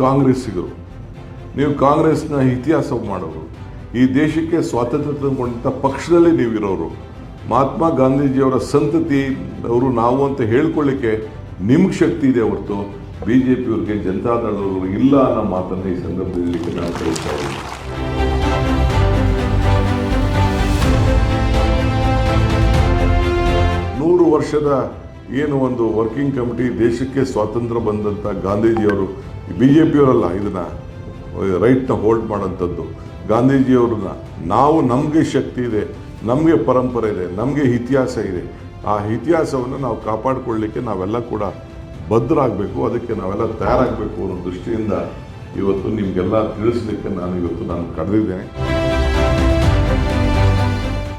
ಕಾಂಗ್ರೆಸ್ಸಿಗರು, ನೀವು ಕಾಂಗ್ರೆಸ್ನ ಇತಿಹಾಸ ಮಾಡೋರು, ಈ ದೇಶಕ್ಕೆ ಸ್ವಾತಂತ್ರ್ಯ ತಂದುಕೊಂಡಂಥ ಪಕ್ಷದಲ್ಲಿ ನೀವಿರೋರು, ಮಹಾತ್ಮ ಗಾಂಧೀಜಿಯವರ ಸಂತತಿ ಅವರು ನಾವು ಅಂತ ಹೇಳ್ಕೊಳ್ಳಿಕ್ಕೆ ನಿಮ್ಗೆ ಶಕ್ತಿ ಇದೆ ಹೊರತು ಬಿ ಜೆ ಪಿಯವ್ರಿಗೆ ಜನತಾದಳವರು ಇಲ್ಲ ಅನ್ನೋ ಮಾತನ್ನು ಈ ಸಂದರ್ಭದಲ್ಲಿ ನೂರು ವರ್ಷದ ಏನು ಒಂದು ವರ್ಕಿಂಗ್ ಕಮಿಟಿ ದೇಶಕ್ಕೆ ಸ್ವಾತಂತ್ರ್ಯ ಬಂದಂಥ ಗಾಂಧೀಜಿಯವರು ಬಿ ಜೆ ಪಿಯವರಲ್ಲ ಇದನ್ನು ರೈಟ್ನ ಹೋಲ್ಡ್ ಮಾಡೋಂಥದ್ದು ಗಾಂಧೀಜಿಯವ್ರನ್ನ, ನಾವು ನಮಗೆ ಶಕ್ತಿ ಇದೆ, ನಮಗೆ ಪರಂಪರೆ ಇದೆ, ನಮಗೆ ಇತಿಹಾಸ ಇದೆ. ಆ ಇತಿಹಾಸವನ್ನು ನಾವು ಕಾಪಾಡಿಕೊಳ್ಳಿಕ್ಕೆ ನಾವೆಲ್ಲ ಕೂಡ ಬದ್ಧರಾಗಬೇಕು, ಅದಕ್ಕೆ ನಾವೆಲ್ಲ ತಯಾರಾಗಬೇಕು ಅನ್ನೋ ದೃಷ್ಟಿಯಿಂದ ಇವತ್ತು ನಿಮಗೆಲ್ಲ ತಿಳಿಸ್ಲಿಕ್ಕೆ ನಾನು ಇವತ್ತು ನಾನು ಕರೆದಿದ್ದೇನೆ.